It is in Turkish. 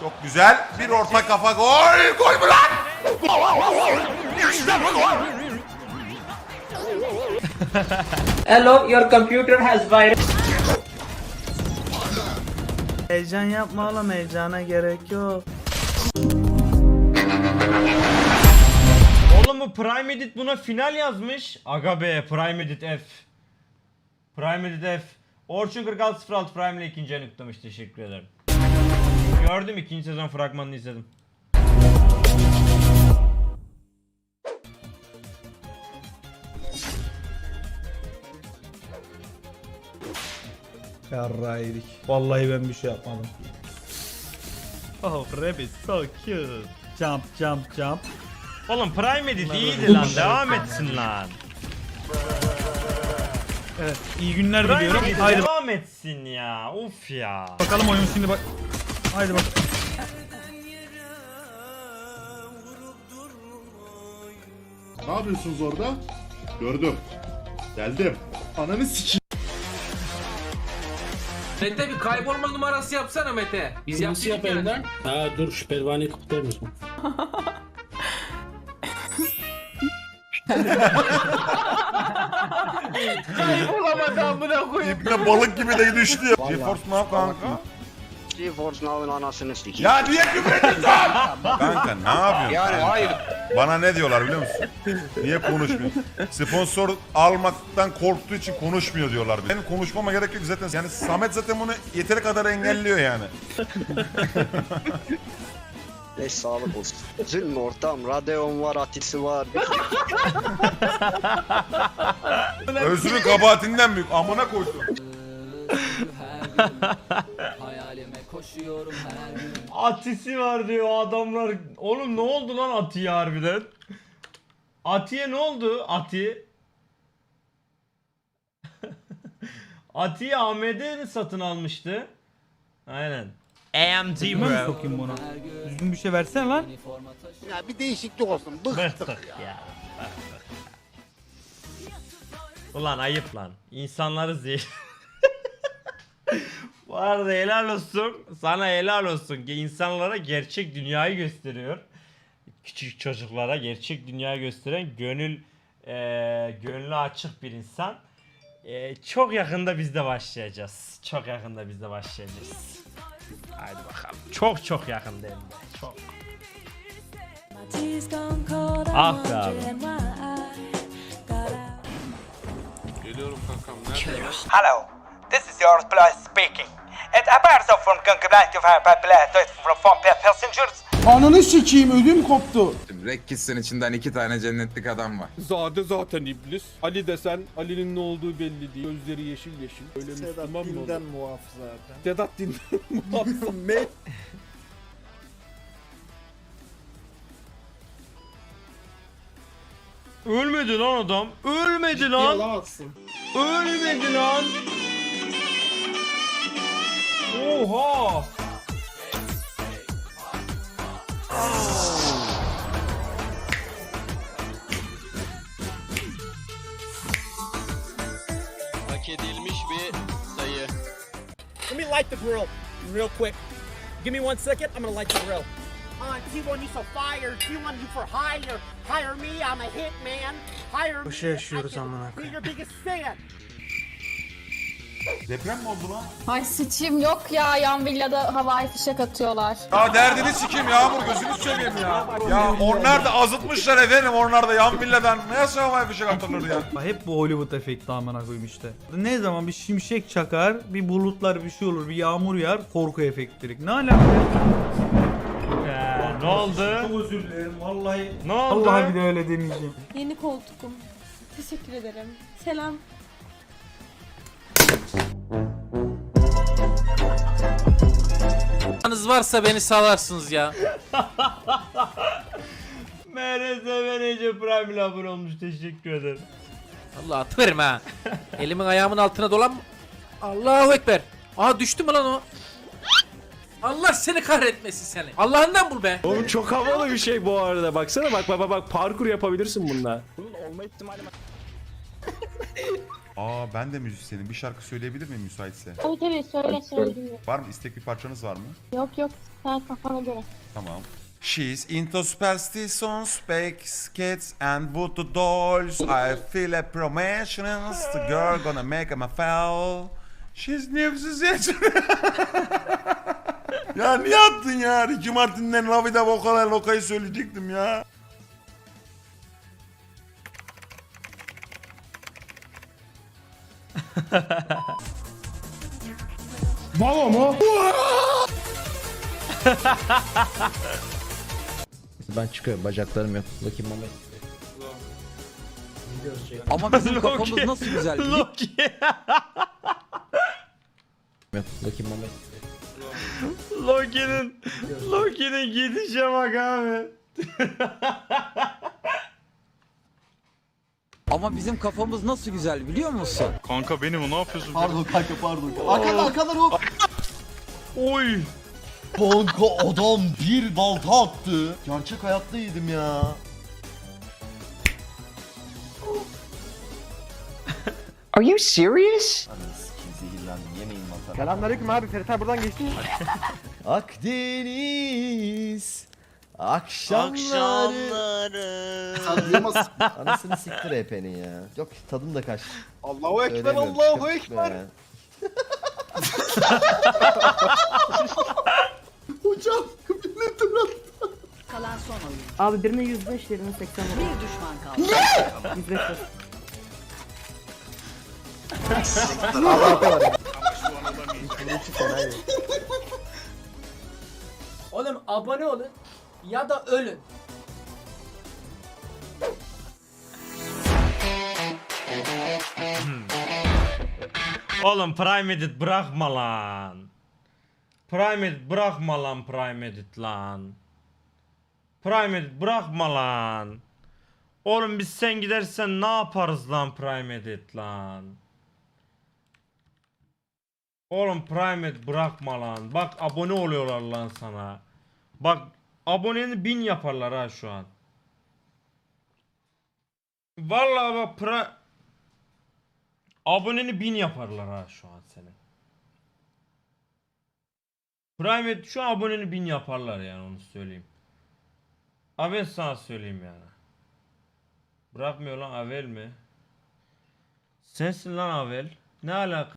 Çok güzel. Bir orta kafa gol. Gol mü lan? İşte bu gol. Hello, your computer has virus. Heyecan yapma oğlum heyecana gerek yok. Oğlum bu Prime Edit buna final yazmış. Aga be Prime Edit F. Prime Edit F. Orçun 4606 Prime ile ikinci ayını kutlamış. Teşekkür ederim. Gördüm ikinci sezon fragmanını izledim. Yarra yedik. Vallahi ben bir şey yapmadım. Oh rabbit so cute. Jump jump jump. Oğlum Prime Edit iyiydi lan. Devam etsin lan. Evet iyi günler Prime diliyorum. Edit Haydi devam etsin ya. Uf ya. bakalım oyun şimdi bak. Haydi bak. Ne yapıyorsunuz orada? Gördüm. Geldim. Ananı sikeyim. Mete bir kaybolma numarası yapsana Mete. Biz Nasıl yaptık yap yani. evden? Ha dur şu pervaneyi kutlayayım o zaman. İpne balık gibi de düştü ya. GeForce ne kanka? GeForce Now'ın anasını sikeyim. Ya niye küfür ediyorsun? kanka ne yapıyorsun? Yani kanka? hayır. Bana ne diyorlar biliyor musun? Niye konuşmuyorsun? Sponsor almaktan korktuğu için konuşmuyor diyorlar. Benim konuşmama gerek yok zaten. Yani Samet zaten bunu yeteri kadar engelliyor yani. Ne sağlık olsun. Üzülme ortam. Radeon var, Atisi var. Özrü kabahatinden büyük. Amına koydum. Atisi var diyor adamlar. Oğlum ne oldu lan Atiye harbiden? Atiye ne oldu? Ati. Atiye AMD satın almıştı. Aynen. AMD Ben mi sokayım bunu? Düzgün bir şey versene lan. Ya bir değişiklik olsun. Bıktık ya. Ulan ayıp lan. İnsanları zehir. Bu arada helal olsun. Sana helal olsun ki insanlara gerçek dünyayı gösteriyor. Küçük çocuklara gerçek dünyayı gösteren gönül eee gönlü açık bir insan. Eee, çok yakında biz de başlayacağız. Çok yakında biz de başlayacağız. Haydi bakalım. Çok çok yakında hem de. Çok. Ah be abi. Hello, this is your place speaking. It appears from congratulative from from passengers. Ananı sikeyim ödüm koptu. Rekkis'in içinden iki tane cennetlik adam var. Zade zaten iblis. Ali desen Ali'nin ne olduğu belli değil. Gözleri yeşil yeşil. Öyle Müslüman mı olur? muaf zaten. Sedat dinden muaf. Ölmedi lan adam. Ölmedi lan. Yalamazsın. Ölmedi lan. Oha. Light the grill real quick. Give me one second, I'm gonna light the grill. Uh, on T1 you so fire, T1 you for hire. Hire me, I'm a hit man. Hire me. Bu şey yaşıyoruz I can amına Be your biggest fan. Deprem mi oldu lan? Ay sıçayım yok ya yan villada havai fişek atıyorlar. Ya derdini sikeyim Yağmur gözünü seveyim ya. Ya onlar da azıtmışlar efendim onlar da yan villadan. Nasıl havaya fişek atılır ya? Hep bu Hollywood efekti amına koyayım işte. Ne zaman bir şimşek çakar, bir bulutlar bir şey olur, bir yağmur yağar, korku efektirik. Ne alaka? Ee, ne oldu? Çok özür dilerim vallahi. Ne oldu? Vallahi bir de öyle demeyeceğim. Yeni koltukum. Teşekkür ederim. Selam. Anız varsa beni salarsınız ya. MRS Manager Prime ile abone olmuş. Teşekkür ederim. Allah atıverim ha. Elimin ayağımın altına dolan. Allahu Ekber. Aa düştü mü lan o? Allah seni kahretmesin seni. Allah'ından bul be. Oğlum çok havalı bir şey bu arada. Baksana bak bak bak, bak parkur yapabilirsin bununla. Aa ben de müzisyenim. Bir şarkı söyleyebilir miyim müsaitse? Tabii tabii söyle söyle. Var mı? İstek bir parçanız var mı? Yok yok sen kafana göre. Tamam. She's into superstitions, kids and voodoo dolls. I feel a promotions. The girl gonna make him a foul. She's nefsiz Ya niye attın ya? Ricky Martin'den La Vida Vocala Loca'yı söyleyecektim ya. Valo mu? Ben çıkıyorum bacaklarım yok. Bakayım mama. Ama bizim kafamız nasıl güzel Loki. Yok. Bakayım mama. Loki'nin Loki'nin gidişe bak abi. Ama bizim kafamız nasıl güzel biliyor musun? Kanka benim o ne yapıyorsun? Pardon kanka pardon. Arkada arkadan o. Oy. Kanka adam bir balta attı. Gerçek hayatta yedim ya. Are you serious? Zehirlendim yemeyin mantar. Selamünaleyküm abi Ferit buradan geçti. Akdeniz akşamları. Sen duyamazsın. Anasını siktir EP'nin ya. Yok tadım da kaç. Allahu Ekber Söylemiyorum, Allahu çıkıp çıkma Ekber. ya. Hocam milletin Kalan son oyun. Abi birine 105 birine 80 Bir düşman kaldı. 105 Oğlum abone olun ya da ölün. Oğlum Prime Edit bırakma lan. Prime Edit bırakma lan Prime Edit lan. Prime Edit bırakma lan. Oğlum biz sen gidersen ne yaparız lan Prime Edit lan. Oğlum Prime Edit bırakma lan. Bak abone oluyorlar lan sana. Bak aboneni bin yaparlar ha şu an. Vallahi bak Prime... Aboneni bin yaparlar ha şu an senin. Prime şu an aboneni bin yaparlar yani onu söyleyeyim. Abi ben sana söyleyeyim yani. Bırakmıyor lan Avel mi? Sensin lan Avel. Ne alaka?